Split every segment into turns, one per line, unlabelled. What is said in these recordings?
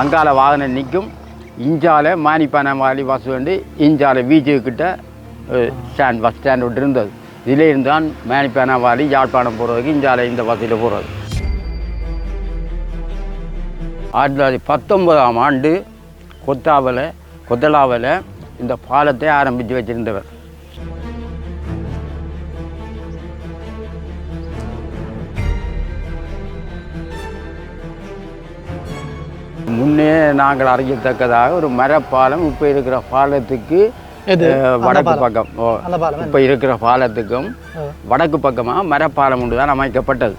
அங்கால வாகனம் நிற்கும். இஞ்சால மானிப்பான வாலி பஸ் வந்து இஞ்சால வீச்சுக்கிட்ட ஸ்டாண்ட் பஸ் ஸ்டாண்ட் விட்டு இருந்தது. இதில் இருந்தான் மேனிப்பான வாலி யாழ்ப்பாணம் போகிறதுக்கு இஞ்சால இந்த பஸ்ஸில் போகிறது ஆயிரத்தி தொள்ளாயிரத்தி பத்தொன்பதாம் ஆண்டு கொத்தாவில் கொத்தலாவில் இந்த பாலத்தை ஆரம்பித்து வச்சிருந்தவர். முன்னே நாங்கள் அறியத்தக்கதாக ஒரு மரப்பாலம் இப்போ இருக்கிற பாலத்துக்கு வடக்கு. பக்கம். இப்போ இருக்கிற பாலத்துக்கும். வடக்கு பக்கமாக மரப்பாலம் ஒன்று தான் அமைக்கப்பட்டது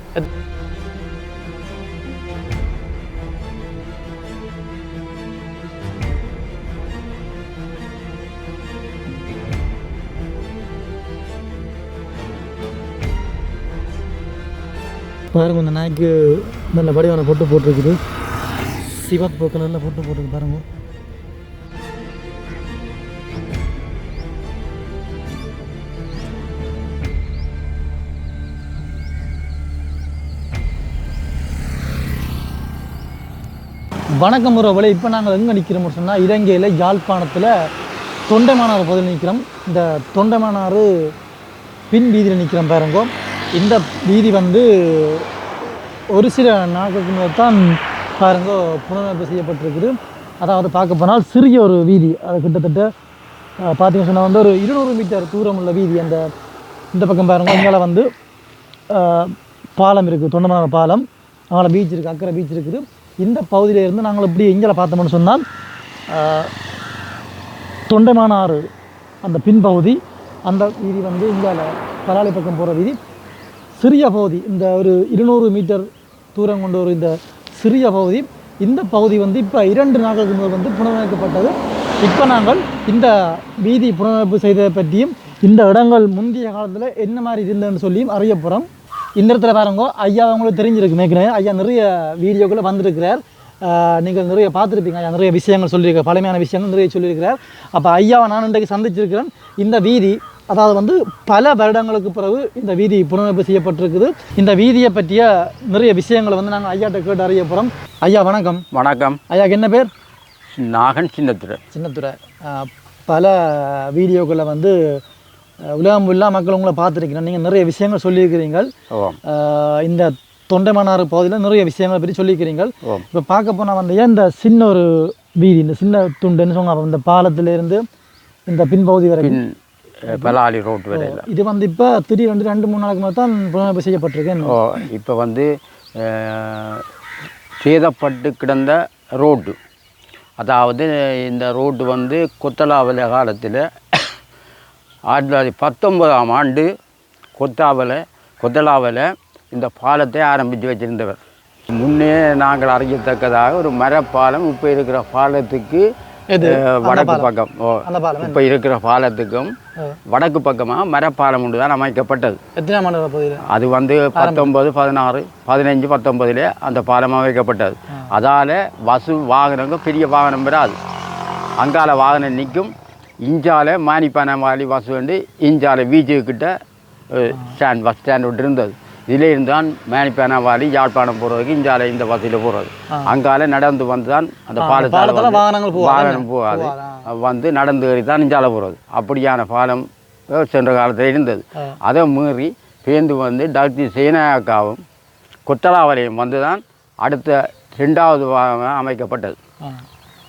பாருங்க இந்த நாய்க்கு நல்ல வடிவான பொட்டு போட்டிருக்குது. சிவப்பு கலரில் ஃபோட்டோ போட்டிருக்கு பாருங்க. வணக்கம் உறவுகளே இப்போ நாங்கள் எங்கே நிற்கிறோம்னு சொன்னால் இலங்கையில் யாழ்ப்பாணத்தில் தொண்டைமானாறு பகுதியில் நிற்கிறோம் இந்த தொண்டைமானாறு பின் வீதியில் நிற்கிறோம் பாருங்க. இந்த வீதி வந்து ஒரு சில நாட்களுக்கு தான் பாருங்க புனரமைப்பு செய்யப்பட்டிருக்குது. அதாவது பார்க்க போனால் சிறிய ஒரு வீதி. அது கிட்டத்தட்ட அஹ், பார்த்தீங்கன்னு சொன்னால் வந்து ஒரு இருநூறு மீட்டர் தூரம் உள்ள வீதி. அந்த இந்த பக்கம் பாருங்க இங்கே வந்து பாலம் இருக்குது தொண்டமான பாலம். அவங்கள பீச் இருக்குது அக்கறை பீச் இருக்குது. இந்த பகுதியிலேருந்து நாங்கள் இப்படி எங்கே பார்த்தோம்னு சொன்னால் அஹ், தொண்டைமானாறு அந்த பின்பகுதி அந்த வீதி வந்து இங்கால பலாளி பக்கம் போகிற வீதி. சிறிய பகுதி இந்த ஒரு இருநூறு மீட்டர் தூரம் கொண்ட ஒரு இந்த சிறிய பகுதி. இந்த பகுதி வந்து இப்போ இரண்டு நாட்களுக்கு முதல் வந்து புனரமைக்கப்பட்டது. இப்போ நாங்கள் இந்த வீதி புனரமைப்பு செய்ததை பற்றியும் இந்த இடங்கள் முந்தைய காலத்தில் என்ன மாதிரி இருந்ததுன்னு சொல்லியும் அறிய போகிறோம் இந்த இடத்துல பாருங்க ஐயா அவங்களுக்கு தெரிஞ்சிருக்கு மேற்கனவே ஐயா நிறைய வீடியோக்குள்ளே வந்திருக்கிறார். நீங்கள் நிறைய பார்த்துருப்பீங்க ஐயா நிறைய விஷயங்கள் சொல்லியிருக்கார் பழமையான விஷயங்கள் நிறைய சொல்லியிருக்கிறார். அப்போ ஐயாவை நான் இன்றைக்கு சந்திச்சிருக்கிறேன். இந்த வீதி அதாவது வந்து பல வருடங்களுக்கு பிறகு இந்த வீதி புனரமைப்பு செய்யப்பட்டிருக்குது. இந்த வீதியை பற்றிய நிறைய விஷயங்களை வந்து நாங்கள் ஐயாட்ட கேட்டு அறிய போகிறோம் ஐயா வணக்கம்.
வணக்கம்.
ஐயாக்கு என்ன பேர்?
நாகன் சின்னத்துறை
சின்னத்துறை பல வீடியோக்களில் வந்து உலகம் ஃபுல்லாக மக்கள் உங்களை பார்த்துருக்கிறேன். நீங்கள் நிறைய விஷயங்கள் சொல்லியிருக்கிறீங்க
ஓம்.
ஆஹ் இந்த தொண்டைமானாறு பகுதியில் நிறைய விஷயங்களை பற்றி சொல்லியிருக்கிறீங்க இப்போ பார்க்க போனால் வந்து ஏன் இந்த சின்ன ஒரு வீதி இந்த சின்ன துண்டுன்னு சொன்னாங்க இந்த பாலத்திலிருந்து இந்த பின்பகுதி வரைக்கும்
பலாலி ரோட் வரையில்.
இது வந்து இப்போ திடீரென்று ரெண்டு மூணு நாளுக்கு மேலே தான் புனரமைப்பு செய்யப்பட்டிருக்கு
ஓ இப்போ வந்து சேதப்பட்டு கிடந்த ரோடு அதாவது இந்த ரோடு வந்து கொத்தலாவல காலத்தில் ஆயிரத்தி தொள்ளாயிரத்தி பத்தொன்பதாம் ஆண்டு கொத்தாவல கொத்தலாவில் இந்த பாலத்தை ஆரம்பித்து வச்சிருந்தவர். முன்னே நாங்கள் அறியத்தக்கதாக ஒரு மரப்பாலம் இப்போ இருக்கிற பாலத்துக்கு வடக்கு. பக்கம். இப்போ இருக்கிற பாலத்துக்கும் வடக்கு பக்கமாக மரப்பாலம் ஒன்று தான் அமைக்கப்பட்டது. அது வந்து பத்தொன்பது பதினாறு பதினஞ்சு பத்தொன்பதுல அந்த பாலம் அமைக்கப்பட்டது. அதால் பஸ்ஸு வாகனங்கள் பெரிய வாகனம் வராது. அங்கால வாகனம் நிற்கும். இஞ்சால மானிப்பான வாலி பஸ் வந்து இஞ்சால வீச்சுக்கிட்ட ஸ்டாண்ட் பஸ் ஸ்டாண்ட் விட்டு இருந்தது. இதில் இருந்தான் மேனிப்பான வாலி யாழ்ப்பாணம் போகிறதுக்கு இஞ்சால இந்த பஸ்ஸில் போகிறது அங்கால நடந்து வந்து தான் அந்த பாலத்தால். வாகனம் போகாது. வந்து நடந்து ஏறி தான் இஞ்சால போகிறது அப்படியான பாலம் சென்ற காலத்தில் இருந்தது. அதை மீறி பேந்து வந்து டாக்டர் சேனாக்காவும் கொத்தலாவலையும் வந்து தான் அடுத்த ரெண்டாவது பாகம் அமைக்கப்பட்டது.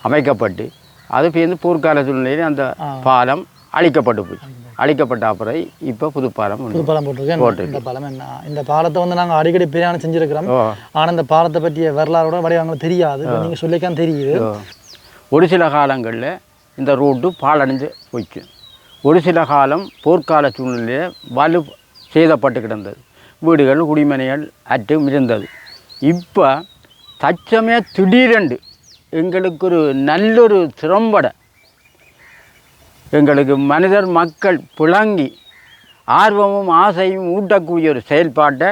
அமைக்கப்பட்டு அது பேருந்து போர்க்கால சூழ்நிலையில் அந்த பாலம் அழிக்கப்பட்டு போச்சு. அழிக்கப்பட்ட அப்புறம் இப்போ புது பாலம்
புது. பாலம் போட்டிருக்கேன்
போட்டிருக்கு.
இந்த பாலம் என்ன? இந்த பாலத்தை வந்து நாங்கள் அடிக்கடி பிரயாணம் செஞ்சுருக்கிறோம். ஆனால் இந்த பாலத்தை பற்றிய வரலாறோட வடிவங்களுக்கு தெரியாது. நீங்கள் சொல்லிக்கான் தெரியுது.
ஒரு சில காலங்களில் இந்த ரோட்டு பாழடைஞ்சு போச்சு. ஒரு சில காலம் போர்க்கால சூழ்நிலையில் வலு சேதப்பட்டு கிடந்தது. வீடுகள் குடிமனைகள் அற்றும் இருந்தது இப்போ தச்சமே திடீரென்று எங்களுக்கு ஒரு நல்லொரு திறம்பட எங்களுக்கு மனிதர் மக்கள் புழங்கி ஆர்வமும் ஆசையும் ஊட்டக்கூடிய ஒரு செயல்பாட்டை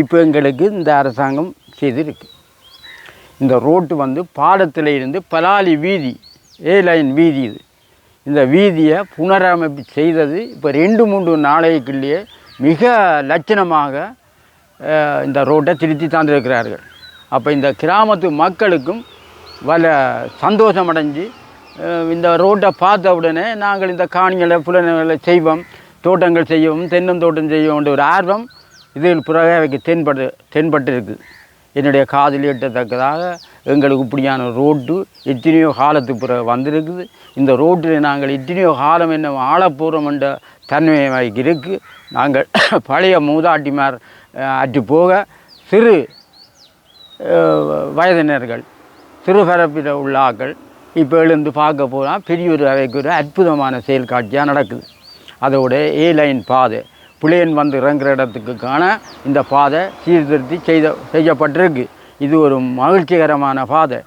இப்போ எங்களுக்கு இந்த அரசாங்கம் செய்திருக்கு. இந்த ரோட்டு வந்து பாலத்தில் இருந்து பலாலி வீதி ஏ லைன் வீதி இது. இந்த வீதியை புனரமைப்பு செய்தது இப்போ ரெண்டு மூன்று நாளைக்குள்ளேயே மிக லட்சணமாக இந்த ரோட்டை திருத்தி தந்திருக்கிறார்கள். அப்போ இந்த கிராமத்து மக்களுக்கும் வல சந்தோஷம் அடைஞ்சு இந்த ரோட்டை பார்த்த உடனே நாங்கள் இந்த காணிகளை புலன்களை செய்வோம் தோட்டங்கள் செய்யவும் தென்னந்தோட்டம் செய்யவும் ஒரு ஆர்வம் இதில் பிறகு அவைக்கு தென்பட்டு தென்பட்டிருக்கு. என்னுடைய காதில் எட்டத்தக்கதாக எங்களுக்கு இப்படியான ரோட்டு எத்தனையோ காலத்துக்கு பிறகு வந்திருக்குது. இந்த ரோட்டில் நாங்கள் எத்தனையோ காலம் என்ன ஆழப்பூர்வம் என்ற தன்மை இருக்குது நாங்கள் பழைய மூதாட்டிமார் அஹ், அற்று போக சிறு வயதினர்கள் சிறுபரப்பில் உள்ள ஆக்கள் இப்போ எழுந்து பார்க்க போனால் பெரிய ஒரு அவைக்கு ஒரு அற்புதமான செயல் காட்சியாக நடக்குது. அதோட ஏ லைன் பாதை. புளியன் வந்து இறங்குற இடத்துக்கு காண இந்த பாதை சீர்திருத்தி செய்த செய்யப்பட்டிருக்கு. இது ஒரு மகிழ்ச்சிகரமான பாதை.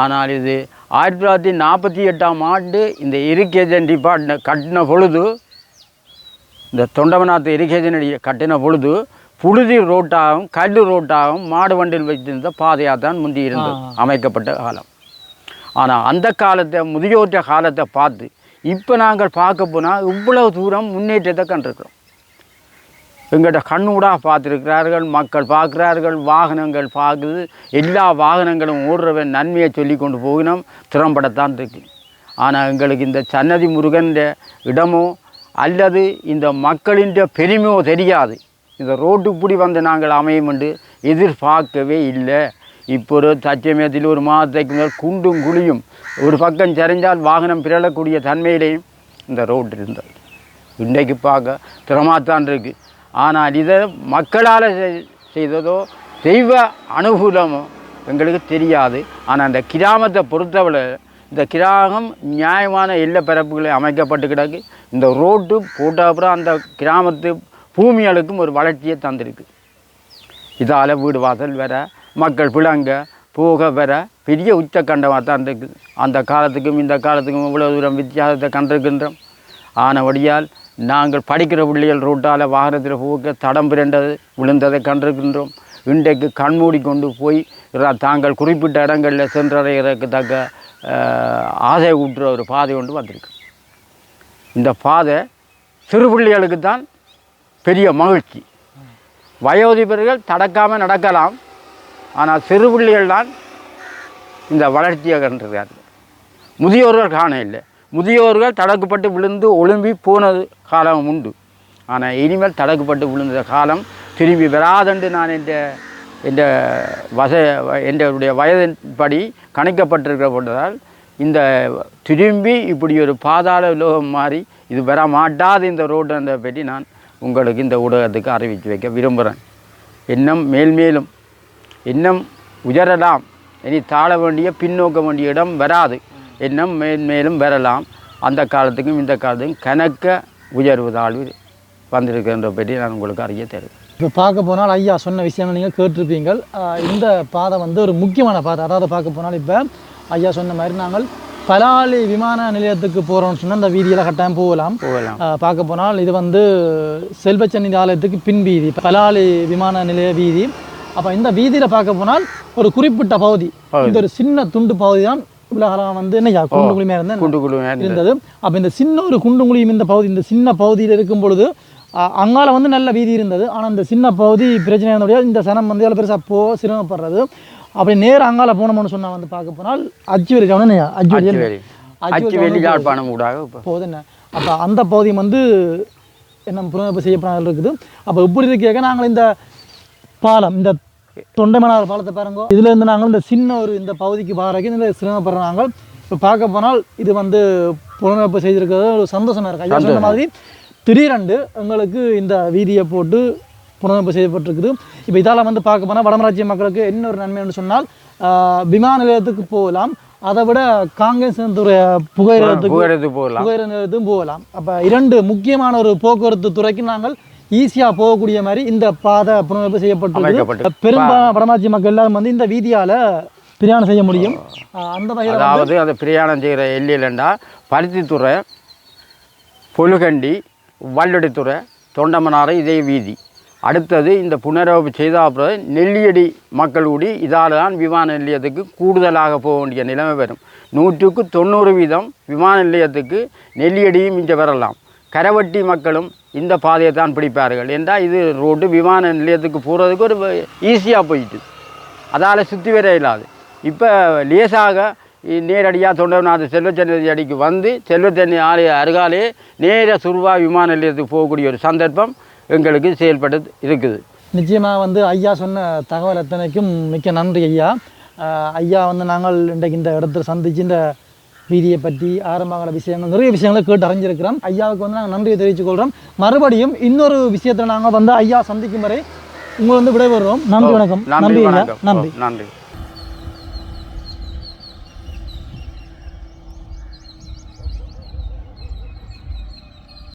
ஆனால் இது ஆயிரத்தி தொள்ளாயிரத்தி நாற்பத்தி எட்டாம் ஆண்டு இந்த இரிகேஷன் டிபார்ட்மெண்ட் கட்டின பொழுது இந்த தொண்டமநாத்து இரிகேஷன் கட்டின பொழுது புழுதி ரோட்டாகவும் கல் ரோட்டாகவும் மாடு வண்டியில் வைத்திருந்த பாதையாக தான் முந்தி இருந்தது. அமைக்கப்பட்ட காலம். ஆனால் அந்த காலத்தை முதியோற்ற காலத்தை பார்த்து இப்போ நாங்கள் பார்க்க போனால் இவ்வளவு தூரம் முன்னேற்றத்தை கண்டிருக்கிறோம். எங்கள்கிட்ட கண்ணூடாக பார்த்துருக்கிறார்கள் மக்கள் பார்க்குறார்கள் வாகனங்கள் பார்க்குது எல்லா வாகனங்களும் ஓடுறவன் நன்மையை சொல்லி கொண்டு போகணும் திறம்படத்தான் இருக்கு. ஆனால் எங்களுக்கு இந்த சன்னதி முருகன் இடமோ அல்லது இந்த மக்களின் பெருமையோ தெரியாது. இந்த ரோட்டு இப்படி வந்து நாங்கள் அமையும் என்று எதிர்பார்க்கவே இல்லை. இப்போ ஒரு தச்சமயத்தில் ஒரு மாதத்தைக்கு குண்டும் குழியும் ஒரு பக்கம் சரிஞ்சால் வாகனம் பிறழக்கூடிய தன்மையிலையும் இந்த ரோடு இருந்தது. இன்றைக்கு பார்க்க திறமாத்தான் இருக்குது ஆனால் இதை மக்களால் செய்- செய்ததோ தெய்வ அனுகூலமோ எங்களுக்கு தெரியாது. ஆனால் அந்த கிராமத்தை பொறுத்தவரை இந்த கிராமம் நியாயமான எல்லை பரப்புகளை அமைக்கப்பட்டு கிடக்கு. இந்த ரோட்டு போட்ட அப்புறம் அந்த கிராமத்து பூமிகளுக்கும் ஒரு வளர்ச்சியை தந்திருக்கு. இதால் வீடு வாசல் வேறு மக்கள் பிளங்க போக வர பெரிய உச்சக்கண்டமாக தான் இருக்குது அந்த காலத்துக்கும் இந்த காலத்துக்கும் இவ்வளோ தூரம் வித்தியாசத்தை கண்டிருக்கின்றோம். ஆனபடியால் நாங்கள் படிக்கிற பிள்ளைகள் ரோட்டால் வாகனத்தில் போக தடம் பிறண்டது விழுந்ததை கண்டிருக்கின்றோம். இன்றைக்கு கண்மூடி கொண்டு போய் தாங்கள் குறிப்பிட்ட இடங்களில் சென்றடைகிறதுக்கு தக்க ஆசை ஊட்டுற ஒரு பாதை கொண்டு வந்திருக்கு. இந்த பாதை சிறு பிள்ளைகளுக்கு தான் பெரிய மகிழ்ச்சி. வயோதிபர்கள் தடக்காமல் நடக்கலாம். ஆனால் சிறு பிள்ளைகள் தான் இந்த வளர்ச்சியை கண்டிருக்கார்கள் முதியோர்கள் காண இல்லை முதியோர்கள் தடக்குப்பட்டு விழுந்து ஒழும்பி போனது காலம் உண்டு. ஆனால் இனிமேல் தடக்குப்பட்டு விழுந்த காலம் திரும்பி வராதென்று நான் என்ற என்ற வச என்னுடைய வயதின்படி கணிக்கப்பட்டிருக்கிற போன்றதால் இந்த திரும்பி இப்படி ஒரு பாதாள உலோகம் மாறி இது வர மாட்டாது இந்த ரோட்டை பற்றி நான் உங்களுக்கு இந்த ஊடகத்துக்கு அறிவித்து வைக்க விரும்புகிறேன். இன்னும் மேல்மேலும் இன்னும் உயரலாம். இனி தாழ வேண்டிய பின்னோக்க வேண்டிய இடம் வராது. இன்னும் மேன்மேலும் வரலாம். அந்த காலத்துக்கும் இந்த காலத்துக்கும் கணக்க உயர்வு தாழ்வு வந்திருக்கின்ற பற்றி நான் உங்களுக்கு அறிய தருவேன்
இப்போ பார்க்க போனால் ஐயா சொன்ன விஷயங்கள் நீங்கள் கேட்டிருப்பீங்கள் இந்த பாதை வந்து ஒரு முக்கியமான பாதை. அதாவது பார்க்க போனால் இப்போ ஐயா சொன்ன மாதிரி நாங்கள் பலாலி விமான நிலையத்துக்கு போகிறோம்னு சொன்னால் அந்த வீதியில் கட்டாயம் போகலாம்.
போகலாம்.
பார்க்க போனால் இது வந்து செல்வச்சந்தி ஆலயத்துக்கு பின் வீதி பலாலி விமான நிலைய வீதி. அப்போ இந்த வீதியில் பார்க்க போனால் ஒரு குறிப்பிட்ட பகுதி. இந்த ஒரு சின்ன துண்டு பகுதி தான் உலகம் வந்து என்ன குண்டு குளிமையாக இருந்தேன்
குண்டு குழு நேர்ந்தது.
இருந்தது. அப்போ இந்த சின்ன ஒரு குண்டுங்குழியும் இந்த பகுதி இந்த சின்ன பகுதியில் இருக்கும் பொழுது அங்கால வந்து நல்ல வீதி இருந்தது. ஆனால் இந்த சின்ன பகுதி பிரச்சனை இருந்தபடியா இந்த சனம் வந்து எவ்வளோ பெருசாக போ சிரமப்படுறது. அப்படி நேரா அங்கால போனோம்னு சொன்னால் வந்து பார்க்க போனால் அச்சுவேலி கவனம் அச்சுவேலி
அச்சுவேலி. யாழ்ப்பாணம்
போகுது என்ன? அப்போ அந்த பகுதி வந்து என்ன புனரமைப்பு செய்யப்படாமல் இருக்குது. அப்போ இப்படி இருக்க நாங்கள் இந்த பாலம் இந்த தொண்டைமனார் பாலத்தை பாருங்க. இதுல இருந்து நாங்கள் இந்த சின்ன ஒரு இந்த பகுதிக்கு பாறைக்கு இந்த சிரமப்படுற நாங்கள் இப்போ பார்க்க போனால் இது வந்து புனரமைப்பு செய்திருக்கிறது. ஒரு சந்தோஷமா இருக்கு. ஐயா சொன்ன மாதிரி திடீரெண்டு எங்களுக்கு இந்த வீதியை போட்டு புனரமைப்பு செய்யப்பட்டிருக்குது. இப்போ இதால் வந்து பார்க்க போனால் வடமராட்சிய மக்களுக்கு என்ன ஒரு நன்மைன்னு சொன்னால் விமான நிலையத்துக்கு போகலாம். அதை விட துறை புகையிரத்துக்கு
புகழத்து போகலாம்.
நிலையத்துக்கும் போகலாம். அப்போ இரண்டு முக்கியமான ஒரு போக்குவரத்து துறைக்கு நாங்கள் ஈஸியாக போகக்கூடிய மாதிரி இந்த பாதை புனரமைப்பு
அமைக்கப்பட்டு.
பெரும்பாலான வடமாட்சி மக்கள் எல்லாரும் வந்து இந்த வீதியால பிரயாணம் செய்ய முடியும். அந்த வகையில்
அதாவது அதை பிரயாணம் செய்கிற எல்லையிலண்டா பருத்தித்துறை பொலுகண்டி வல்லடித்துறை தொண்டமனாறு இதே வீதி. அடுத்தது இந்த புனரமைப்பு செய்த அப்புறம் நெல்லியடி மக்கள் கூடி இதால் தான் விமான நிலையத்துக்கு கூடுதலாக போக வேண்டிய நிலைமை வரும். நூற்றுக்கு தொண்ணூறு வீதம் விமான நிலையத்துக்கு நெல்லியடியும் இங்கே வரலாம். கரவட்டி மக்களும் இந்த பாதையை தான் பிடிப்பார்கள். என்றால் இது ரோட்டு விமான நிலையத்துக்கு போகிறதுக்கு ஒரு ஈஸியாக போயிட்டு. அதால் சுற்றி வர இல்லாது இப்போ லேசாக நேரடியாக தொண்டர்நாத செல்வச்சன்னதி அடிக்கு வந்து செல்வச்சன்னதி ஆலய அருகாலே நேர சுருவா விமான நிலையத்துக்கு போகக்கூடிய ஒரு சந்தர்ப்பம் எங்களுக்கு செயல்பட்டு இருக்குது.
நிச்சயமாக வந்து ஐயா சொன்ன தகவல் அத்தனைக்கும் மிக்க நன்றி ஐயா. ஐயா வந்து நாங்கள் இன்றைக்கு இந்த இடத்துல சந்திச்சு இந்த வீதியை பற்றி ஆரம்பகால விஷயங்கள் நிறைய விஷயங்களை கேட்டு அறிஞ்சிருக்கிறோம். ஐயாவுக்கு வந்து நாங்கள் நன்றியை தெரிவித்துக் கொள்கிறோம் மறுபடியும் இன்னொரு விஷயத்தில் நாங்கள் வந்து ஐயா சந்திக்கும் வரை உங்களை வந்து விடைபெறுவோம். நன்றி வணக்கம்.
நன்றி
நன்றி.
நன்றி.